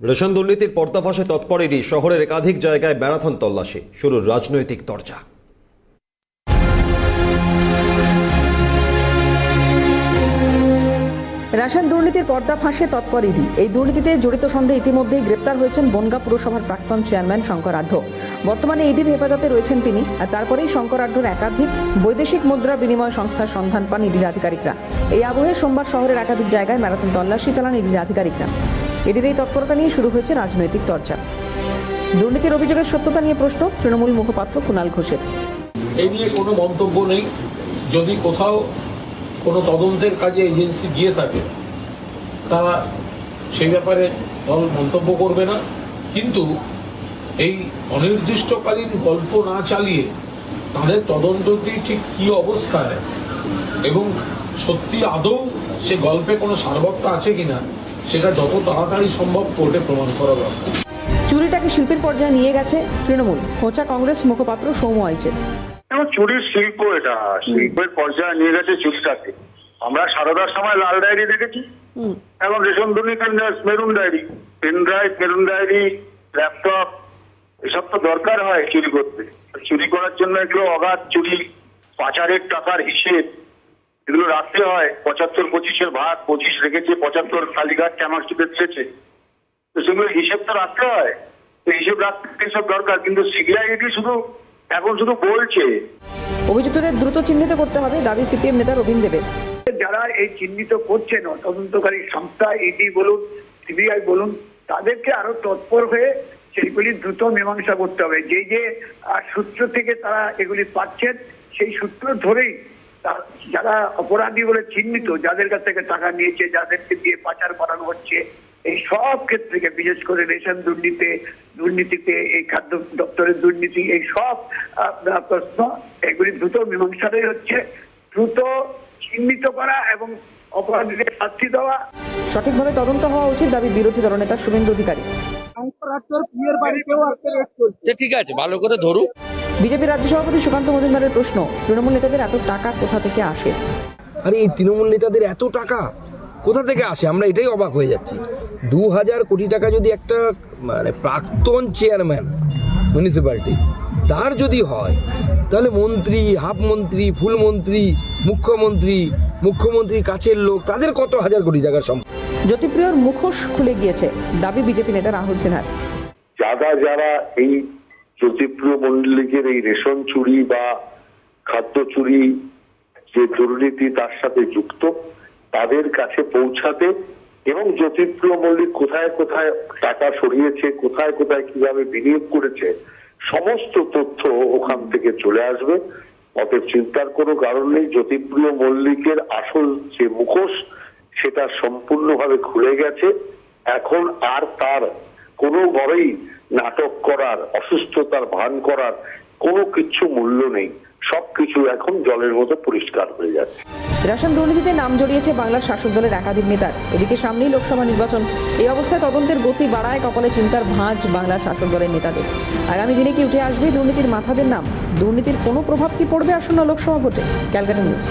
Ration দুর্নীতির পর্দাফাশে তৎপর ED শহরের একাধিক জায়গায় ম্যারাথন তল্লাশি, শুরুর রাজনৈতিক দরজা। রেশন দুর্নীতির পর্দা ফাঁসে তৎপর এই দুর্নীতিতে জড়িত সন্দেহে ইতিমধ্যেই গ্রেপ্তার হয়েছেন বনগা পুরসভার প্রাক্তন চেয়ারম্যান শঙ্কর আঢ্য। বর্তমানে ইডির হেফাজতে রয়েছেন তিনি, আর তারপরেই শঙ্কর আঢ্যর একাধিক বৈদেশিক মুদ্রা বিনিময় সংস্থার সন্ধান পান ইডির আধিকারিকরা। এই আবহে সোমবার শহরের একাধিক জায়গায় ম্যারাথন তল্লাশি চালান ইডির আধিকারিকরা। ইডির এই তৎপরতা নিয়ে শুরু হয়েছে রাজনৈতিক চর্চা। দুর্নীতির অভিযোগের সত্যতা নিয়ে প্রশ্ন, তৃণমূল মুখপাত্র কুণাল ঘোষের। এই নিয়ে কোনো মন্তব্য নেই। যদি কোথাও কোনো তদন্তের কাজে এজেন্সি গিয়ে থাকে, তারা সেই ব্যাপারে দল মন্তব্য করবে না। কিন্তু এই অনির্দিষ্টকালীন গল্প না চালিয়ে তাদের তদন্তটি ঠিক কি অবস্থায় এবং সত্যি আদৌ সে গল্পে কোনো সারবত্তা আছে কিনা সেটা যত তাড়াতাড়ি সম্ভব কোর্টে প্রমাণ করা দরকার। চুরিটাকে শিল্পের পর্যায়ে নিয়ে গেছে? তৃণমূল। খোঁচা কংগ্রেস মুখপাত্র সৌম্য আইচের। চুরির শিল্প এটা। শিল্পের পর্যায়ে নিয়ে গেছে চুরিটাকে। আমরা সারদার সময় লাল ডায়েরি দেখেছি। এবং রেশন দুর্নীতির maroon diary. Pen drive maroon diary laptop এসব তো দরকার হয় চুরি করতে। চুরি করার জন্য এগুলো অগাধ চুরি পাচারের টাকার হিসেব। এগুলো রাখতে হয়। পঁচাত্তর পঁচিশের ভাগ পঁচিশ রেখেছে পঁচাত্তর কালীঘাট চামারচুপে দিয়েছে তো সেগুলো হিসেব তো রাখতে হয়। তো হিসেব রাখতে সব দরকার কিন্তু সিবিআইডি শুধু এখন শুধু বলছে। অভিযুক্তদের দ্রুত চিহ্নিত করতে হবে দাবি সিপিএম নেতা রবীন দেবের। যারা এই চিহ্নিত করছেন তদন্তকারী সংস্থা ইডি বলুন সিবিআই বলুন তাদেরকে আরও তৎপর হয়ে সেইগুলি দ্রুত মীমাংসা করতে হবে। যে যে সূত্র থেকে তারা এগুলি পাচ্ছেন সেই সূত্র ধরেই যারা অপরাধী বলে চিহ্নিত যাদের কাছ থেকে টাকা নিয়েছে যাদেরকে দিয়ে পাচার করানো হচ্ছে এই সব ক্ষেত্রে বিশেষ করে রেশন দুর্নীতি দুর্নীতিতে এই খাদ্য দপ্তরের দুর্নীতি এই সব প্রশ্ন এগুলি দ্রুত মীমাংসাটাই হচ্ছে। দ্রুত চিহ্নিত করা এবং অপরাধীদের শাস্তি দেওয়া। সঠিকভাবে তদন্ত হওয়া উচিত দাবি বিরোধী দলনেতা শুভেন্দু অধিকারী। সে ঠিক আছে ভালো করে ধরুক। বিজেপি রাজ্য সভাপতি সুকান্ত মজুমদারের প্রশ্ন তৃণমূল নেতাদের এত টাকা কোথা থেকে আসে? আরে এই তৃণমূল নেতাদের এত টাকা কোথা থেকে আসে? আমরা এটাই অবাক হয়ে যাচ্ছি। দু হাজার কোটি টাকা যদি একটা মানে প্রাক্তন চেয়ারম্যান মিউনিসিপ্যালিটি তার যদি হয় তাহলে মন্ত্রী হাফ মন্ত্রী ফুল মন্ত্রী মুখ্যমন্ত্রী মুখ্যমন্ত্রী কাছের লোক তাদের কত হাজার কোটি টাকার সম্পদ? জ্যোতিপ্রিয়র মুখোশ খুলে গিয়েছে দাবি বিজেপি নেতা রাহুল সিনহার। যারা যারা এই জ্যোতিপ্রিয় মন্ডলিকের এই রেশন চুরি বা খাদ্য চুরি যে দুর্নীতি তার সাথে যুক্ত, তাদের কাছে পৌঁছাতে এবং জ্যোতিপ্রিয় মল্লিক কোথায় কোথায় টাকা সরিয়েছে, কোথায় কোথায় কীভাবে বিনিয়োগ করেছে, সমস্ত তথ্য ওখান থেকে চলে আসবে। অতএব চিন্তার কোনো কারণ নেই, জ্যোতিপ্রিয় মল্লিকের আসল যে মুখোশ, সেটা সম্পূর্ণভাবে খুলে গেছে। এখন আর তার কোনোভাবেই নাটক করার, অসুস্থতার ভান করার কোনো কিছু মূল্য নেই। সবকিছু এখন জলের মতো পরিষ্কার হয়ে যাচ্ছে। রেশন দুর্নীতিতে নাম জড়িয়েছে বাংলার শাসক দলের একাধিক নেতার। এদিকে সামনেই লোকসভা নির্বাচন। এই অবস্থায় তদন্তের গতি বাড়ায় কপালে চিন্তার ভাঁজ বাংলার শাসক দলের নেতাদের। আগামী দিনে কি উঠে আসবে দুর্নীতির মাথাদের নাম? দুর্নীতির কোনো প্রভাব কি পড়বে আসন্ন লোকসভা ভোটে? ক্যালকাটা নিউজ।